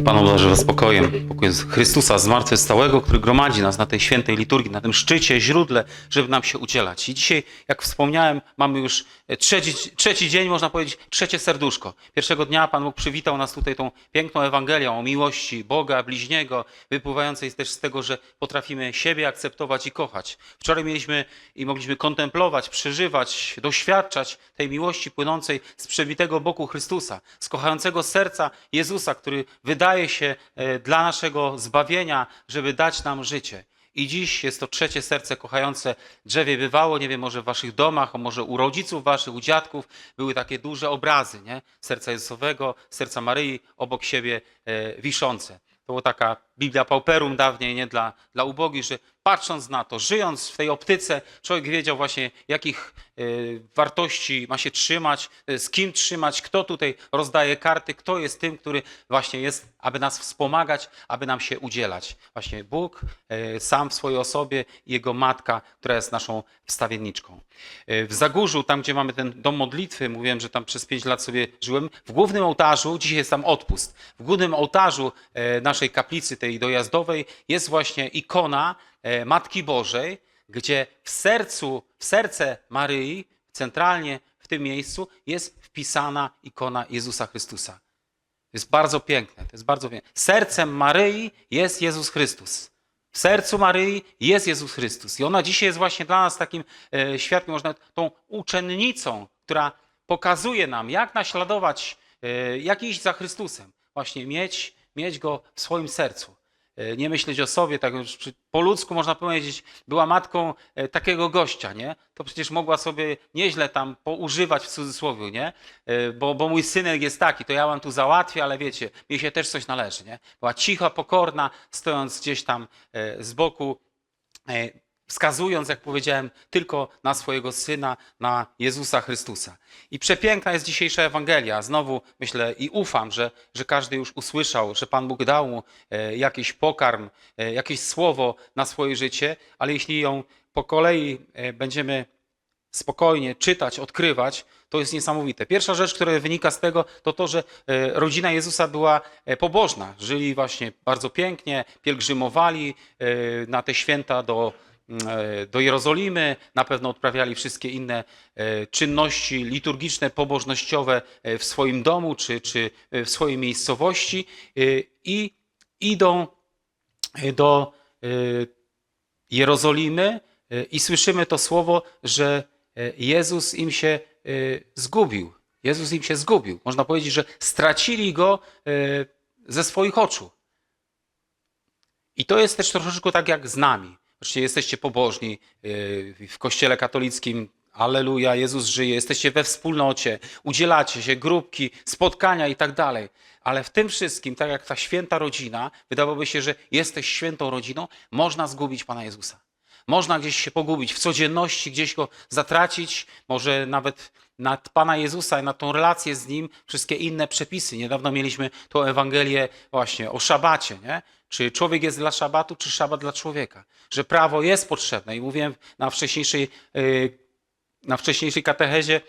Niech Pan obdarzy Was spokojem, pokojem Chrystusa zmartwychwstałego, który gromadzi nas na tej świętej liturgii, na tym szczycie, źródle, żeby nam się udzielać. I dzisiaj, jak wspomniałem, mamy już trzeci, trzeci dzień, można powiedzieć, trzecie serduszko. Pierwszego dnia Pan Bóg przywitał nas tutaj tą piękną Ewangelią o miłości Boga, bliźniego, wypływającej też z tego, że potrafimy siebie akceptować i kochać. Wczoraj mieliśmy i mogliśmy kontemplować, przeżywać, doświadczać tej miłości płynącej z przebitego boku Chrystusa, z kochającego serca Jezusa, który wydaje się e, dla naszego zbawienia, żeby dać nam życie. I dziś jest to trzecie serce kochające drzewie bywało, nie wiem, może w waszych domach, a może u rodziców waszych, u dziadków były takie duże obrazy, nie? Serca Jezusowego, serca Maryi obok siebie e, wiszące. To była taka Biblia Pauperum dawniej, nie? Dla, dla ubogich, że patrząc na to, żyjąc w tej optyce, człowiek wiedział właśnie, jakich e, wartości ma się trzymać, e, z kim trzymać, kto tutaj rozdaje karty, kto jest tym, który właśnie jest, aby nas wspomagać, aby nam się udzielać. Właśnie Bóg e, sam w swojej osobie i Jego Matka, która jest naszą wstawienniczką. E, W Zagórzu, tam gdzie mamy ten dom modlitwy, mówiłem, że tam przez pięć lat sobie żyłem, w głównym ołtarzu, dzisiaj jest tam odpust, w głównym ołtarzu e, naszej kaplicy, tej dojazdowej, jest właśnie ikona e, Matki Bożej, gdzie w sercu, w serce Maryi, centralnie w tym miejscu jest wpisana ikona Jezusa Chrystusa. To jest bardzo piękne, to jest bardzo piękne. Sercem Maryi jest Jezus Chrystus. W sercu Maryi jest Jezus Chrystus. I ona dzisiaj jest właśnie dla nas takim e, świadkiem, można tą uczennicą, która pokazuje nam, jak naśladować, e, jak iść za Chrystusem. Właśnie mieć, mieć Go w swoim sercu. E, Nie myśleć o sobie, tak po ludzku można powiedzieć, była matką e, takiego gościa, nie? To przecież mogła sobie nieźle tam poużywać w cudzysłowie, nie? E, Bo, bo mój synek jest taki, to ja wam tu załatwię, ale wiecie, mi się też coś należy, nie? Była cicha, pokorna, stojąc gdzieś tam z boku, wskazując, jak powiedziałem, tylko na swojego syna, na Jezusa Chrystusa. I przepiękna jest dzisiejsza Ewangelia. Znowu myślę i ufam, że, że każdy już usłyszał, że Pan Bóg dał mu e, jakiś pokarm, e, jakieś słowo na swoje życie, ale jeśli ją po kolei e, będziemy spokojnie czytać, odkrywać, to jest niesamowite. Pierwsza rzecz, która wynika z tego, to to, że rodzina Jezusa była pobożna. Żyli właśnie bardzo pięknie, pielgrzymowali na te święta do, do Jerozolimy, na pewno odprawiali wszystkie inne e, czynności liturgiczne, pobożnościowe e, w swoim domu czy, czy e, w swojej miejscowości e, i idą e, do e, Jerozolimy e, i słyszymy to słowo, że e, Jezus im się e, zgubił. Jezus im się zgubił. Można powiedzieć, że stracili go e, ze swoich oczu. I to jest też troszeczkę tak jak z nami. Oczywiście jesteście pobożni e, w kościele katolickim. Alleluja, Jezus żyje, jesteście we wspólnocie, udzielacie się, grupki, spotkania i tak dalej. Ale w tym wszystkim, tak jak ta święta rodzina, wydawałoby się, że jesteś świętą rodziną, można zgubić Pana Jezusa. Można gdzieś się pogubić, w codzienności gdzieś go zatracić, może nawet nad Pana Jezusa i nad tą relację z Nim, wszystkie inne przepisy. Niedawno mieliśmy tą Ewangelię właśnie o szabacie, nie? Czy człowiek jest dla szabatu, czy szabat dla człowieka? Że prawo jest potrzebne. I mówiłem na wcześniejszej, yy, na wcześniejszej katechezie,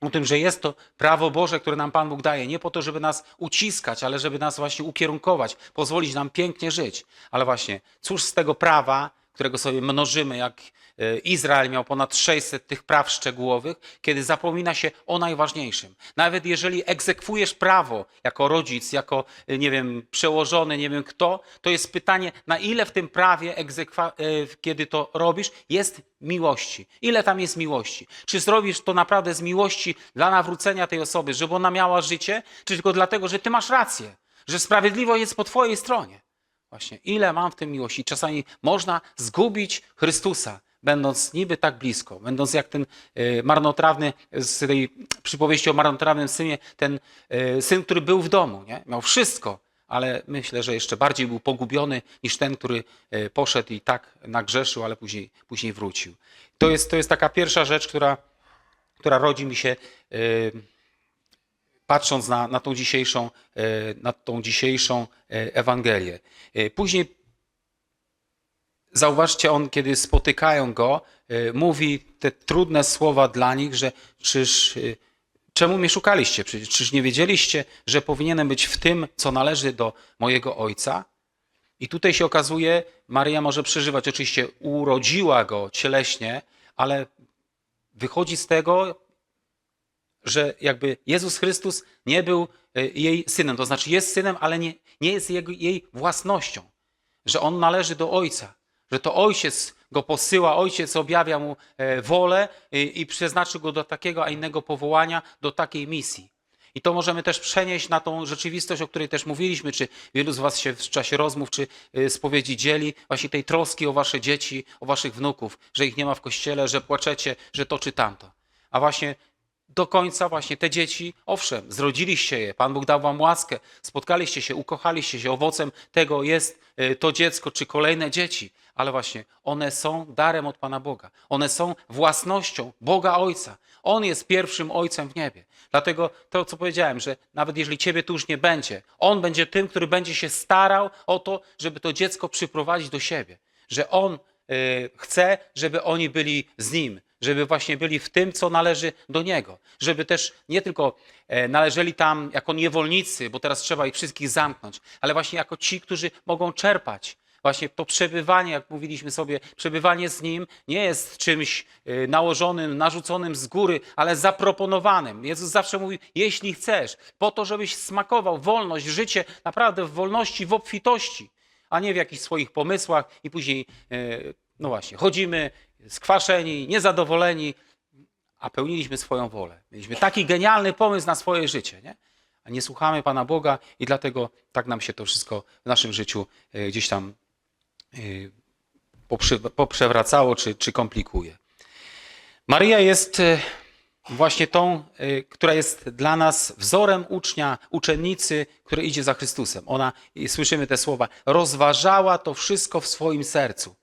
o tym, że jest to prawo Boże, które nam Pan Bóg daje, nie po to, żeby nas uciskać, ale żeby nas właśnie ukierunkować, pozwolić nam pięknie żyć. Ale właśnie, cóż z tego prawa, którego sobie mnożymy, jak e, Izrael miał ponad 600 tych praw szczegółowych, kiedy zapomina się o najważniejszym. Nawet jeżeli egzekwujesz prawo jako rodzic, jako, e, nie wiem, przełożony, nie wiem kto, to jest pytanie, na ile w tym prawie, e, kiedy to robisz, jest miłości. Ile tam jest miłości? Czy zrobisz to naprawdę z miłości dla nawrócenia tej osoby, żeby ona miała życie, czy tylko dlatego, że ty masz rację, że sprawiedliwość jest po twojej stronie? Właśnie, ile mam w tym miłości? Czasami można zgubić Chrystusa, będąc niby tak blisko, będąc jak ten e, marnotrawny z tej przypowieści o marnotrawnym synie, ten e, syn, który był w domu, nie? miał wszystko, ale myślę, że jeszcze bardziej był pogubiony niż ten, który e, poszedł i tak nagrzeszył, ale później, później wrócił. To jest, to jest taka pierwsza rzecz, która, która rodzi mi się e, patrząc na, na, tą, dzisiejszą, e, na tą dzisiejszą e, Ewangelię. E, Później zauważcie, on, kiedy spotykają go, mówi te trudne słowa dla nich, że czyż, czemu mnie szukaliście? Czyż nie wiedzieliście, że powinienem być w tym, co należy do mojego ojca? I tutaj się okazuje, Maryja może przeżywać, oczywiście urodziła go cieleśnie, ale wychodzi z tego, że jakby Jezus Chrystus nie był e, jej synem. To znaczy jest synem, ale nie, nie jest jej własnością. Że on należy do Ojca. Że to Ojciec go posyła, Ojciec objawia mu e, wolę i, i przeznaczył go do takiego, a innego powołania, do takiej misji. I to możemy też przenieść na tą rzeczywistość, o której też mówiliśmy, czy wielu z Was się w czasie rozmów czy spowiedzi dzieli, właśnie tej troski o Wasze dzieci, o Waszych wnuków, że ich nie ma w kościele, że płaczecie, że to czy tamto. A właśnie do końca właśnie te dzieci, owszem, zrodziliście je, Pan Bóg dał Wam łaskę, spotkaliście się, ukochaliście się, owocem tego jest y, to dziecko czy kolejne dzieci, ale właśnie one są darem od Pana Boga. One są własnością Boga Ojca. On jest pierwszym Ojcem w niebie. Dlatego to, co powiedziałem, że nawet jeżeli Ciebie tu już nie będzie, On będzie tym, który będzie się starał o to, żeby to dziecko przyprowadzić do siebie. Że On y, chce, żeby oni byli z Nim, żeby właśnie byli w tym, co należy do Niego. Żeby też nie tylko e, należeli tam jako niewolnicy, bo teraz trzeba ich wszystkich zamknąć, ale właśnie jako ci, którzy mogą czerpać. Właśnie to przebywanie, jak mówiliśmy sobie, przebywanie z Nim nie jest czymś e, nałożonym, narzuconym z góry, ale zaproponowanym. Jezus zawsze mówi, jeśli chcesz, po to, żebyś smakował wolność, życie naprawdę w wolności, w obfitości, a nie w jakichś swoich pomysłach i później, e, no właśnie, chodzimy skwaszeni, niezadowoleni, a pełniliśmy swoją wolę. Mieliśmy taki genialny pomysł na swoje życie, nie? a nie słuchamy Pana Boga i dlatego tak nam się to wszystko w naszym życiu e, gdzieś tam e, poprzewracało czy, czy komplikuje. Maryja jest e, właśnie tą, która jest dla nas wzorem ucznia, uczennicy, który idzie za Chrystusem. Ona, słyszymy te słowa, rozważała to wszystko w swoim sercu.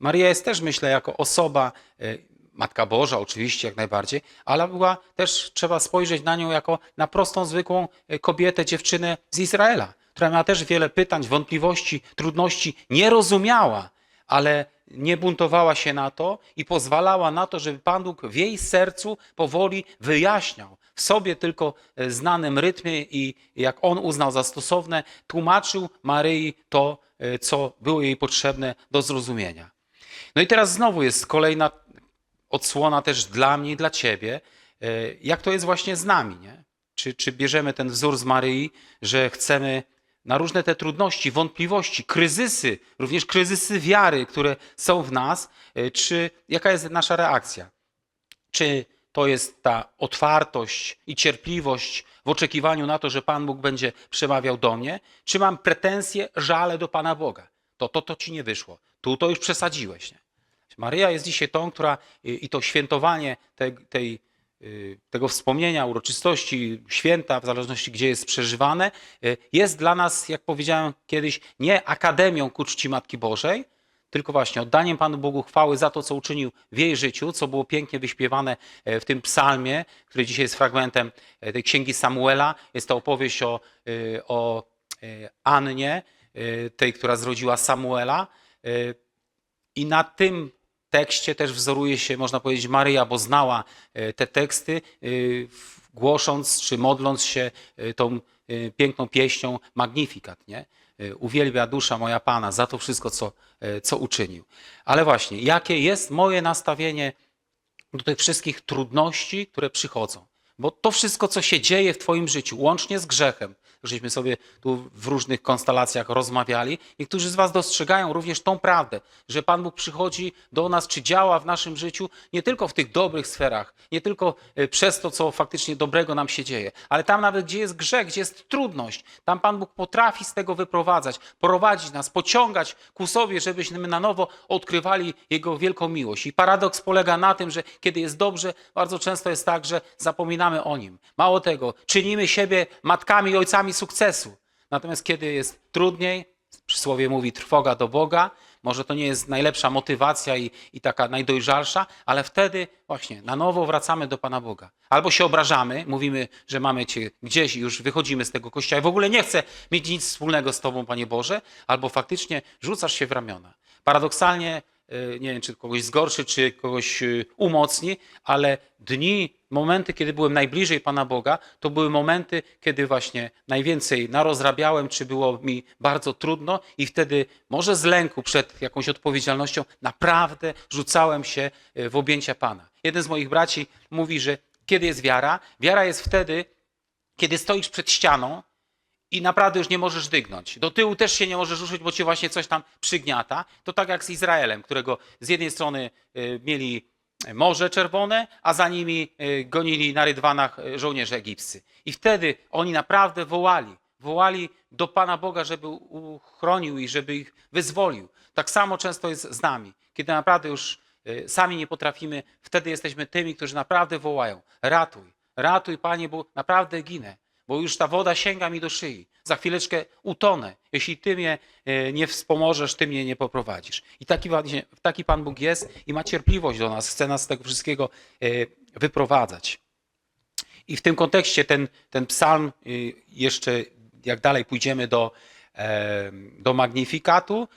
Maryja jest też, myślę, jako osoba, e, Matka Boża oczywiście jak najbardziej, ale była też, trzeba spojrzeć na nią jako na prostą, zwykłą e, kobietę, dziewczynę z Izraela, która miała też wiele pytań, wątpliwości, trudności, nie rozumiała, ale nie buntowała się na to i pozwalała na to, żeby Pan Bóg w jej sercu powoli wyjaśniał w sobie tylko e, znanym rytmie i jak on uznał za stosowne, tłumaczył Maryi to, co było jej potrzebne do zrozumienia. No i teraz znowu jest kolejna odsłona też dla mnie i dla ciebie, e, jak to jest właśnie z nami, nie? Czy, czy bierzemy ten wzór z Maryi, że chcemy na różne te trudności, wątpliwości, kryzysy, również kryzysy wiary, które są w nas, e, czy jaka jest nasza reakcja? Czy to jest ta otwartość i cierpliwość w oczekiwaniu na to, że Pan Bóg będzie przemawiał do mnie? Czy mam pretensje, żale do Pana Boga? To, to, to ci nie wyszło. Tu to już przesadziłeś. Nie? Maryja jest dzisiaj tą, która i i to świętowanie tej, tej, y, tego wspomnienia, uroczystości, święta, w zależności gdzie jest przeżywane, y, jest dla nas, jak powiedziałem kiedyś, nie akademią ku czci Matki Bożej, tylko właśnie oddaniem Panu Bogu chwały za to, co uczynił w jej życiu, co było pięknie wyśpiewane e, w tym psalmie, który dzisiaj jest fragmentem e, tej księgi Samuela. Jest to opowieść o, y, o e, Annie, y, tej, która zrodziła Samuela. Y, I na tym tekście też wzoruje się, można powiedzieć, Maryja, bo znała e, te teksty, głosząc czy modląc się tą piękną pieśnią Magnifikat, nie? Uwielbia dusza moja Pana za to wszystko, co, co uczynił. Ale właśnie, jakie jest moje nastawienie do tych wszystkich trudności, które przychodzą? Bo to wszystko, co się dzieje w Twoim życiu, łącznie z grzechem, żeśmy sobie tu w różnych konstelacjach rozmawiali, niektórzy z Was dostrzegają również tą prawdę, że Pan Bóg przychodzi do nas, czy działa w naszym życiu nie tylko w tych dobrych sferach, nie tylko e, przez to, co faktycznie dobrego nam się dzieje, ale tam nawet, gdzie jest grzech, gdzie jest trudność, tam Pan Bóg potrafi z tego wyprowadzać, prowadzić nas, pociągać ku sobie, żebyśmy na nowo odkrywali Jego wielką miłość. I paradoks polega na tym, że kiedy jest dobrze, bardzo często jest tak, że zapominamy o Nim. Mało tego, czynimy siebie matkami i ojcami sukcesu. Natomiast kiedy jest trudniej, przysłowie mówi trwoga do Boga, może to nie jest najlepsza motywacja i, i taka najdojrzalsza, ale wtedy właśnie na nowo wracamy do Pana Boga. Albo się obrażamy, mówimy, że mamy Cię gdzieś i już wychodzimy z tego kościoła i w ogóle nie chcę mieć nic wspólnego z Tobą, Panie Boże, albo faktycznie rzucasz się w ramiona. Paradoksalnie nie wiem, czy kogoś zgorszy, czy kogoś y, umocni, ale dni, momenty, kiedy byłem najbliżej Pana Boga, to były momenty, kiedy właśnie najwięcej narozrabiałem, czy było mi bardzo trudno i wtedy może z lęku przed jakąś odpowiedzialnością naprawdę rzucałem się y, w objęcia Pana. Jeden z moich braci mówi, że kiedy jest wiara? Wiara jest wtedy, kiedy stoisz przed ścianą i naprawdę już nie możesz dygnąć. Do tyłu też się nie możesz ruszyć, bo cię właśnie coś tam przygniata. To tak jak z Izraelem, którego z jednej strony y, mieli Morze Czerwone, a za nimi y, gonili na rydwanach y, żołnierze egipscy. I wtedy oni naprawdę wołali, wołali do Pana Boga, żeby uchronił ich, żeby ich wyzwolił. Tak samo często jest z nami. Kiedy naprawdę już y, sami nie potrafimy, wtedy jesteśmy tymi, którzy naprawdę wołają: ratuj, ratuj Panie, bo naprawdę ginę bo już ta woda sięga mi do szyi. Za chwileczkę utonę. Jeśli Ty mnie e, nie wspomożesz, Ty mnie nie poprowadzisz. I taki, taki Pan Bóg jest i ma cierpliwość do nas, chce nas z tego wszystkiego e, wyprowadzać. I w tym kontekście ten, ten psalm, y, jeszcze jak dalej pójdziemy do, e, do Magnifikatu,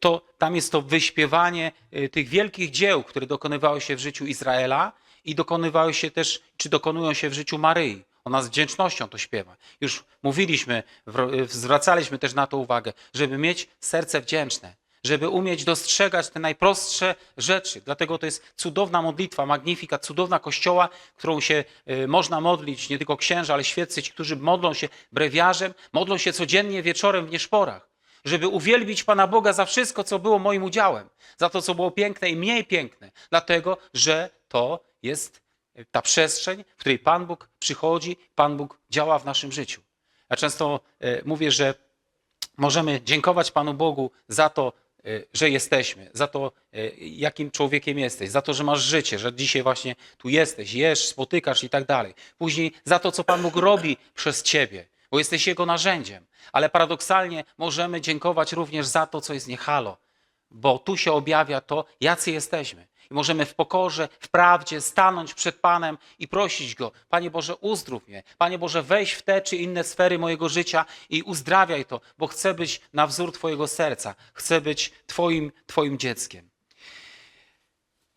to tam jest to wyśpiewanie tych wielkich dzieł, które dokonywały się w życiu Izraela i dokonywały się też, czy dokonują się w życiu Maryi. Ona z wdzięcznością to śpiewa. Już mówiliśmy, wro- zwracaliśmy też na to uwagę, żeby mieć serce wdzięczne, żeby umieć dostrzegać te najprostsze rzeczy. Dlatego to jest cudowna modlitwa, magnifikat, cudowna kościoła, którą się y, można modlić, nie tylko księża, ale świeccy, ci, którzy modlą się brewiarzem, modlą się codziennie wieczorem w nieszporach, żeby uwielbić Pana Boga za wszystko, co było moim udziałem, za to, co było piękne i mniej piękne, dlatego, że to jest ta przestrzeń, w której Pan Bóg przychodzi, Pan Bóg działa w naszym życiu. Ja często e, mówię, że możemy dziękować Panu Bogu za to, e, że jesteśmy, za to, e, jakim człowiekiem jesteś, za to, że masz życie, że dzisiaj właśnie tu jesteś, jesz, spotykasz i tak dalej. Później za to, co Pan Bóg robi przez ciebie, bo jesteś Jego narzędziem. Ale paradoksalnie możemy dziękować również za to, co jest niehalo, bo tu się objawia to, jacy jesteśmy. I możemy w pokorze, w prawdzie stanąć przed Panem i prosić Go, Panie Boże, uzdrów mnie. Panie Boże, weź w te czy inne sfery mojego życia i uzdrawiaj to, bo chcę być na wzór Twojego serca. Chcę być Twoim, Twoim dzieckiem.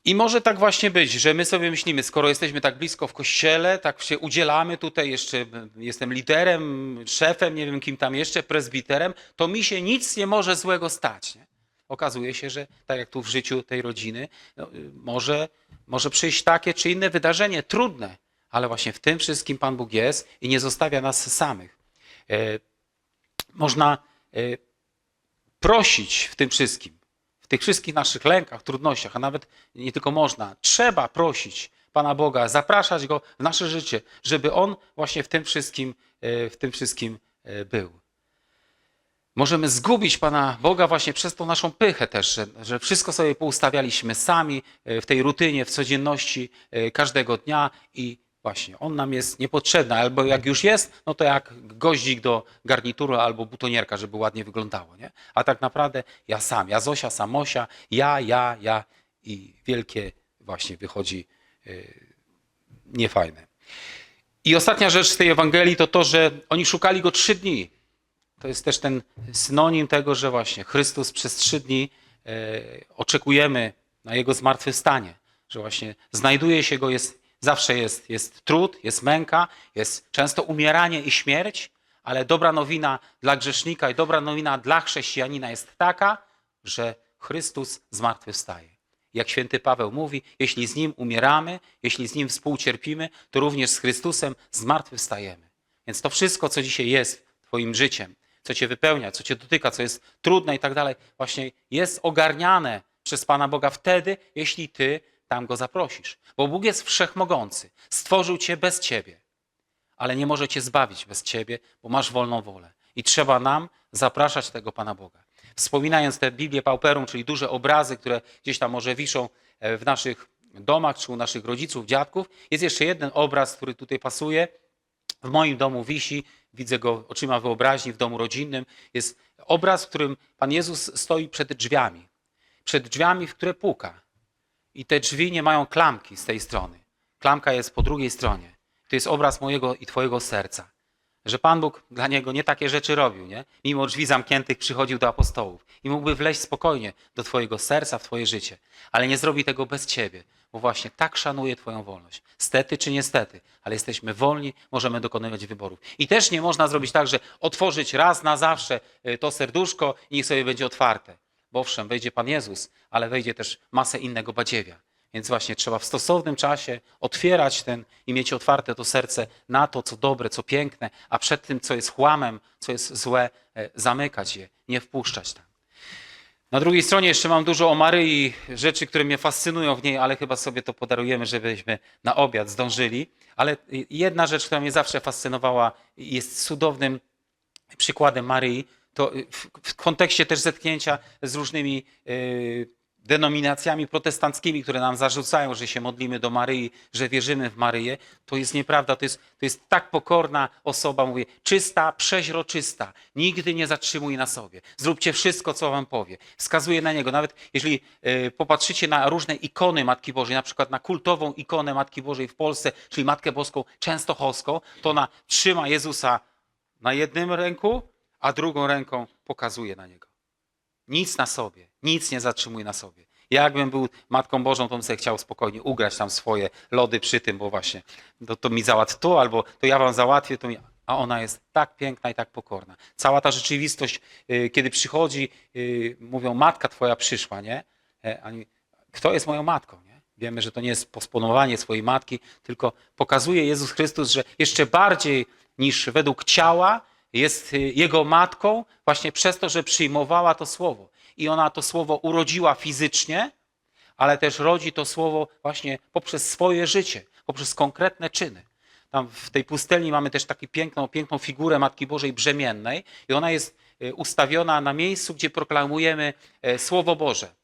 I może tak właśnie być, że my sobie myślimy, skoro jesteśmy tak blisko w kościele, tak się udzielamy tutaj, jeszcze jestem liderem, szefem, nie wiem kim tam jeszcze, prezbiterem, to mi się nic nie może złego stać. Nie? Okazuje się, że tak jak tu w życiu tej rodziny, no, y, może, może przyjść takie czy inne wydarzenie, trudne, ale właśnie w tym wszystkim Pan Bóg jest i nie zostawia nas samych. E, Można e, prosić w tym wszystkim, w tych wszystkich naszych lękach, trudnościach, a nawet nie tylko można, trzeba prosić Pana Boga, zapraszać Go w nasze życie, żeby On właśnie w tym wszystkim, e, w tym wszystkim był. Możemy zgubić Pana Boga właśnie przez tą naszą pychę też, że, że wszystko sobie poustawialiśmy sami e, w tej rutynie, w codzienności e, każdego dnia i właśnie On nam jest niepotrzebny, albo jak już jest, no to jak goździk do garnituru albo butonierka, żeby ładnie wyglądało. Nie? A tak naprawdę ja sam, ja Zosia, Samosia, ja, ja, ja i wielkie właśnie wychodzi e, niefajne. I ostatnia rzecz z tej Ewangelii to to, że oni szukali Go trzy dni. To jest też ten synonim tego, że właśnie Chrystus przez trzy dni e, oczekujemy na Jego zmartwychwstanie, że właśnie znajduje się Go, jest, zawsze jest, jest trud, jest męka, jest często umieranie i śmierć, ale dobra nowina dla grzesznika i dobra nowina dla chrześcijanina jest taka, że Chrystus zmartwychwstaje. Jak święty Paweł mówi, jeśli z Nim umieramy, jeśli z Nim współcierpimy, to również z Chrystusem zmartwychwstajemy. Więc to wszystko, co dzisiaj jest Twoim życiem, co Cię wypełnia, co Cię dotyka, co jest trudne i tak dalej, właśnie jest ogarniane przez Pana Boga wtedy, jeśli Ty tam Go zaprosisz. Bo Bóg jest wszechmogący, stworzył Cię bez Ciebie, ale nie może Cię zbawić bez Ciebie, bo masz wolną wolę. I trzeba nam zapraszać tego Pana Boga. Wspominając tę Biblię Pauperum, czyli duże obrazy, które gdzieś tam może wiszą e, w naszych domach, czy u naszych rodziców, dziadków, jest jeszcze jeden obraz, który tutaj pasuje. W moim domu wisi, widzę go oczyma wyobraźni w domu rodzinnym. Jest obraz, w którym Pan Jezus stoi przed drzwiami. Przed drzwiami, w które puka. I te drzwi nie mają klamki z tej strony. Klamka jest po drugiej stronie. To jest obraz mojego i Twojego serca. że Pan Bóg dla niego nie takie rzeczy robił, nie? Mimo drzwi zamkniętych przychodził do apostołów i mógłby wleźć spokojnie do twojego serca, w twoje życie, ale nie zrobi tego bez ciebie, bo właśnie tak szanuje twoją wolność. Stety czy niestety, ale jesteśmy wolni, możemy dokonywać wyborów. I też nie można zrobić tak, że otworzyć raz na zawsze y, to serduszko i niech sobie będzie otwarte. Bo owszem, wejdzie Pan Jezus, ale wejdzie też masę innego badziewia. Więc właśnie trzeba w stosownym czasie otwierać ten i mieć otwarte to serce na to, co dobre, co piękne, a przed tym, co jest chłamem, co jest złe, e, zamykać je, nie wpuszczać tam. Na drugiej stronie jeszcze mam dużo o Maryi, rzeczy, które mnie fascynują w niej, ale chyba sobie to podarujemy, żebyśmy na obiad zdążyli. Ale jedna rzecz, która mnie zawsze fascynowała i jest cudownym przykładem Maryi, to w, w kontekście też zetknięcia z różnymi y, denominacjami protestanckimi, które nam zarzucają, że się modlimy do Maryi, że wierzymy w Maryję, to jest nieprawda. To jest, to jest tak pokorna osoba, mówię, czysta, przeźroczysta. Nigdy nie zatrzymuje na sobie. Zróbcie wszystko, co wam powie. Wskazuje na niego. Nawet jeżeli y, popatrzycie na różne ikony Matki Bożej, na przykład na kultową ikonę Matki Bożej w Polsce, czyli Matkę Boską Częstochowską, to ona trzyma Jezusa na jednym ręku, a drugą ręką pokazuje na niego. Nic na sobie, nic nie zatrzymuje na sobie. Jakbym był Matką Bożą, to bym sobie chciał spokojnie ugrać tam swoje lody przy tym, bo właśnie to, to mi załatw to, albo to ja wam załatwię, to mi... a ona jest tak piękna i tak pokorna. Cała ta rzeczywistość, y, kiedy przychodzi, y, mówią, matka twoja przyszła, nie? E, kto jest moją matką, nie? Wiemy, że to nie jest posponowanie swojej matki, tylko pokazuje Jezus Chrystus, że jeszcze bardziej niż według ciała jest y, jego matką właśnie przez to, że przyjmowała to słowo. I ona to słowo urodziła fizycznie, ale też rodzi to słowo właśnie poprzez swoje życie, poprzez konkretne czyny. Tam w tej pustelni mamy też taką piękną, piękną figurę Matki Bożej brzemiennej i ona jest y, ustawiona na miejscu, gdzie proklamujemy e, Słowo Boże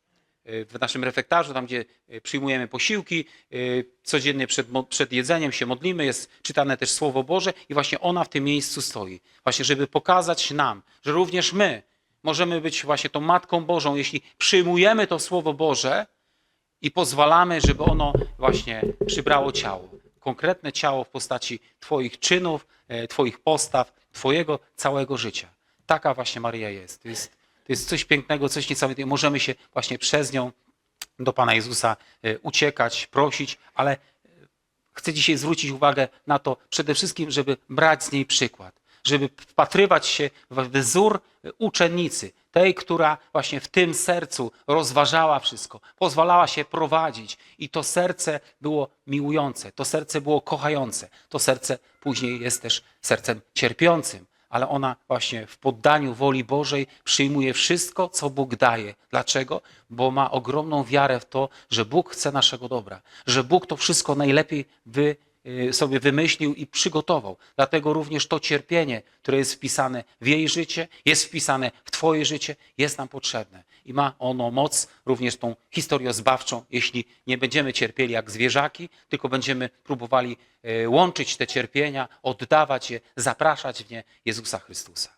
w naszym refektarzu, tam gdzie e, przyjmujemy posiłki, e, codziennie przed, przed jedzeniem się modlimy, jest czytane też Słowo Boże i właśnie ona w tym miejscu stoi. Właśnie, żeby pokazać nam, że również my możemy być właśnie tą Matką Bożą, jeśli przyjmujemy to Słowo Boże i pozwalamy, żeby ono właśnie przybrało ciało. Konkretne ciało w postaci Twoich czynów, e, Twoich postaw, Twojego całego życia. Taka właśnie Maria jest. Jest, to jest coś pięknego, coś niesamowitego. Możemy się właśnie przez nią do Pana Jezusa e, uciekać, prosić, ale e, chcę dzisiaj zwrócić uwagę na to przede wszystkim, żeby brać z niej przykład, żeby wpatrywać się w wzór uczennicy, tej, która właśnie w tym sercu rozważała wszystko, pozwalała się prowadzić i to serce było miłujące, to serce było kochające, to serce później jest też sercem cierpiącym, ale ona właśnie w poddaniu woli Bożej przyjmuje wszystko, co Bóg daje. Dlaczego? Bo ma ogromną wiarę w to, że Bóg chce naszego dobra, że Bóg to wszystko najlepiej wy, sobie wymyślił i przygotował. Dlatego również to cierpienie, które jest wpisane w jej życie, jest wpisane w Twoje życie, jest nam potrzebne. I ma ono moc również tą historią zbawczą, jeśli nie będziemy cierpieli jak zwierzaki, tylko będziemy próbowali e, łączyć te cierpienia, oddawać je, zapraszać w nie Jezusa Chrystusa.